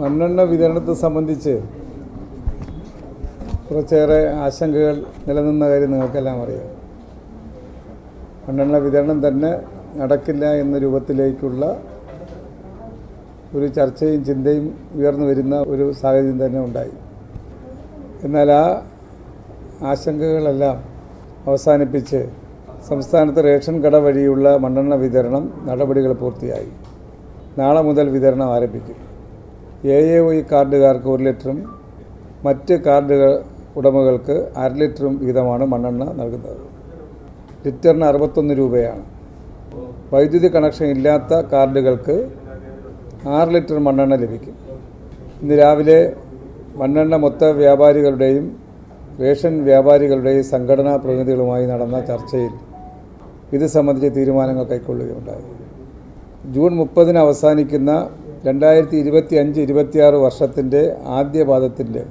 മണ്ണെണ്ണ വിതരണത്തെ സംബന്ധിച്ച് കുറച്ചേറെ ആശങ്കകൾ നിലനിന്ന കാര്യം നിങ്ങൾക്കെല്ലാം അറിയാം. മണ്ണെണ്ണ വിതരണം തന്നെ നടക്കില്ല എന്ന രൂപത്തിലേക്കുള്ള ഒരു ചർച്ചയും ചിന്തയും ഉയർന്നു വരുന്ന ഒരു സാഹചര്യം തന്നെ ഉണ്ടായി. എന്നാൽ ആ ആശങ്കകളെല്ലാം അവസാനിപ്പിച്ച് സംസ്ഥാനത്ത് റേഷൻ കട വഴിയുള്ള മണ്ണെണ്ണ വിതരണം നടപടികൾ പൂർത്തിയായി. നാളെ മുതൽ വിതരണം ആരംഭിക്കും. എ എ വൈ കാർഡുകാർക്ക് ഒരു ലിറ്ററും മറ്റ് കാർഡുകൾ ഉടമകൾക്ക് അര ലിറ്ററും വീതമാണ് മണ്ണെണ്ണ നൽകുന്നത്. ലിറ്ററിന് അറുപത്തൊന്ന് രൂപയാണ്. വൈദ്യുതി കണക്ഷൻ ഇല്ലാത്ത കാർഡുകൾക്ക് ആറ് ലിറ്റർ മണ്ണെണ്ണ ലഭിക്കും. ഇന്ന് രാവിലെ മണ്ണെണ്ണ മൊത്ത വ്യാപാരികളുടെയും റേഷൻ വ്യാപാരികളുടെയും സംഘടനാ പ്രതിനിധികളുമായി നടന്ന ചർച്ചയിൽ ഇത് സംബന്ധിച്ച തീരുമാനങ്ങൾ കൈക്കൊള്ളുകയുണ്ടായി. ജൂൺ മുപ്പതിന് അവസാനിക്കുന്ന രണ്ടായിരത്തി ഇരുപത്തി അഞ്ച് ഇരുപത്തിയാറ് വർഷത്തിന്റെ ആദ്യ പാദത്തിന്റെ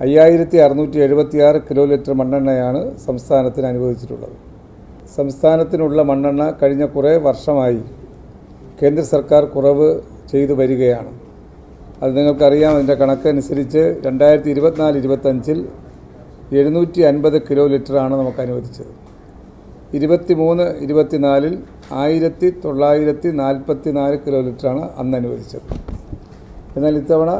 അയ്യായിരത്തി അറുന്നൂറ്റി എഴുപത്തിയാറ് കിലോ ലിറ്റർ മണ്ണെണ്ണയാണ് സംസ്ഥാനത്തിന് അനുവദിച്ചിട്ടുള്ളത്. സംസ്ഥാനത്തിനുള്ള മണ്ണെണ്ണ കഴിഞ്ഞ കുറേ വർഷമായി കേന്ദ്ര സർക്കാർ കുറവ് ചെയ്തു വരികയാണ്. അത് നിങ്ങൾക്കറിയാം അതിന്റെ കണക്കനുസരിച്ച് രണ്ടായിരത്തി ഇരുപത്തിനാല് ഇരുപത്തഞ്ചിൽ എഴുന്നൂറ്റി അൻപത് കിലോ ലിറ്ററാണ് നമുക്ക് അനുവദിച്ചത്. ഇരുപത്തി മൂന്ന് ഇരുപത്തിനാലിൽ ആയിരത്തി തൊള്ളായിരത്തി നാൽപ്പത്തി നാല് കിലോമീറ്ററാണ് അന്ന് അനുവദിച്ചത്. എന്നാൽ ഇത്തവണ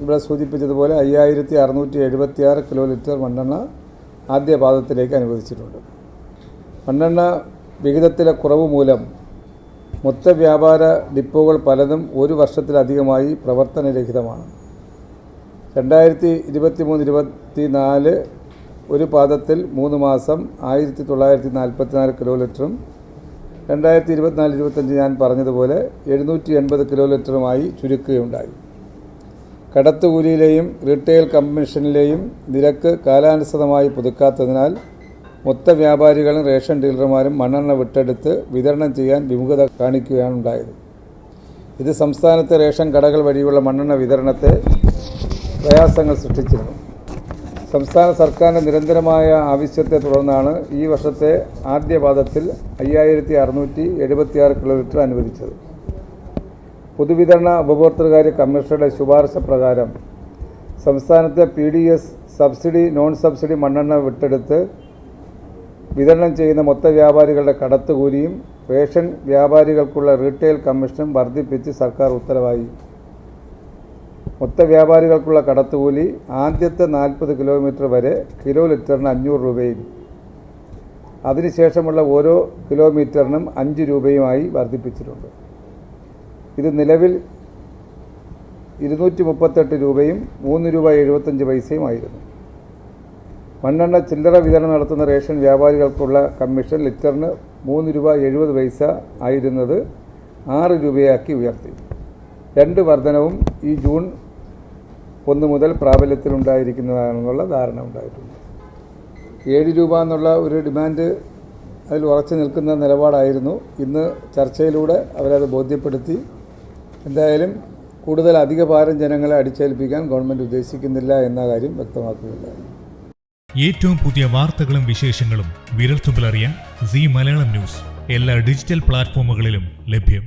ഇവിടെ സൂചിപ്പിച്ചതുപോലെ അയ്യായിരത്തി അറുന്നൂറ്റി എഴുപത്തി ആറ് കിലോ ലിറ്റർ മണ്ണെണ്ണ ആദ്യ പാദത്തിലേക്ക് അനുവദിച്ചിട്ടുണ്ട്. മണ്ണെണ്ണ വിഹിതത്തിലെ കുറവ് മൂലം മൊത്ത വ്യാപാര ഡിപ്പോകൾ പലതും ഒരു വർഷത്തിലധികമായി പ്രവർത്തനരഹിതമാണ്. രണ്ടായിരത്തി ഇരുപത്തി മൂന്ന് ഇരുപത്തി നാല് ഒരു പാദത്തിൽ മൂന്ന് മാസം ആയിരത്തി തൊള്ളായിരത്തി നാൽപ്പത്തി നാല് കിലോ ലിറ്ററും രണ്ടായിരത്തി ഇരുപത്തിനാല് ഇരുപത്തഞ്ച് ഞാൻ പറഞ്ഞതുപോലെ എഴുന്നൂറ്റി എൺപത് കിലോമീറ്ററുമായി ചുരുക്കുകയുണ്ടായി. കടത്തുകൂലിയിലെയും റീറ്റെയിൽ കമ്മീഷനിലെയും നിരക്ക് കാലാനുസൃതമായി പുതുക്കാത്തതിനാൽ മൊത്ത വ്യാപാരികളും റേഷൻ ഡീലർമാരും മണ്ണെണ്ണ വിട്ടെടുത്ത് വിതരണം ചെയ്യാൻ വിമുഖത കാണിക്കുകയാണ് ഉണ്ടായത് ഇത് സംസ്ഥാനത്തെ റേഷൻ കടകൾ വഴിയുള്ള മണ്ണെണ്ണ വിതരണത്തെ പ്രയാസങ്ങൾ സൃഷ്ടിച്ചിരുന്നു. സംസ്ഥാന സർക്കാരിന്റെ നിരന്തരമായ ആവശ്യത്തെ തുടർന്നാണ് ഈ വർഷത്തെ ആദ്യപാദത്തിൽ അയ്യായിരത്തി അറുന്നൂറ്റി എഴുപത്തിയാറ് കിലോമീറ്റർ അനുവദിച്ചത്. പൊതുവിതരണ ഉപഭോക്തൃകാര്യ കമ്മീഷണറുടെ ശുപാർശ പ്രകാരം സംസ്ഥാനത്തെ P D S subsidy non subsidy മണ്ണെണ്ണ വിട്ടെടുത്ത് വിതരണം ചെയ്യുന്ന മൊത്ത വ്യാപാരികളുടെ കടത്തുകൂലിയും റേഷൻ വ്യാപാരികൾക്കുള്ള റീറ്റെയിൽ കമ്മീഷനും വർദ്ധിപ്പിച്ച് സർക്കാർ ഉത്തരവായി. മൊത്ത വ്യാപാരികൾക്കുള്ള കടത്തുകൂലി ആദ്യത്തെ നാൽപ്പത് കിലോമീറ്റർ വരെ കിലോ ലിറ്ററിന് അഞ്ഞൂറ് രൂപയും അതിനുശേഷമുള്ള ഓരോ കിലോമീറ്ററിനും അഞ്ച് രൂപയുമായി വർദ്ധിപ്പിച്ചിട്ടുണ്ട്. ഇത് നിലവിൽ ഇരുന്നൂറ്റി മുപ്പത്തെട്ട് രൂപയും മൂന്ന് രൂപ എഴുപത്തഞ്ച് പൈസയുമായിരുന്നു മണ്ണെണ്ണ ചില്ലറ വിതരണം നടത്തുന്ന റേഷൻ വ്യാപാരികൾക്കുള്ള കമ്മീഷൻ ലിറ്ററിന് മൂന്ന് രൂപ എഴുപത് പൈസ ആയിരുന്നത് ആറ് രൂപയാക്കി ഉയർത്തി. രണ്ട് വർധനവും ഈ ജൂൺ ഒന്ന് മുതൽ പ്രാബല്യത്തിലുണ്ടായിരിക്കുന്നതാണെന്നുള്ള ധാരണ ഉണ്ടായിട്ടുണ്ട്. ഏഴ് രൂപ എന്നുള്ള ഒരു ഡിമാൻഡ് അതിൽ ഉറച്ചു നിൽക്കുന്ന നിലപാടായിരുന്നു. ഇന്ന് ചർച്ചയിലൂടെ അവരത് ബോധ്യപ്പെടുത്തി. എന്തായാലും കൂടുതൽ അധിക ഭാരം ജനങ്ങളെ അടിച്ചേൽപ്പിക്കാൻ ഗവൺമെന്റ് ഉദ്ദേശിക്കുന്നില്ല എന്ന കാര്യം വ്യക്തമാക്കുകയുണ്ടായി ഏറ്റവും പുതിയ വാർത്തകളും വിശേഷങ്ങളും വിരൽത്തുമ്പിലറിയാൻ സി മലയാളം ന്യൂസ്. എല്ലാ ഡിജിറ്റൽ പ്ലാറ്റ്ഫോമുകളിലും ലഭ്യം.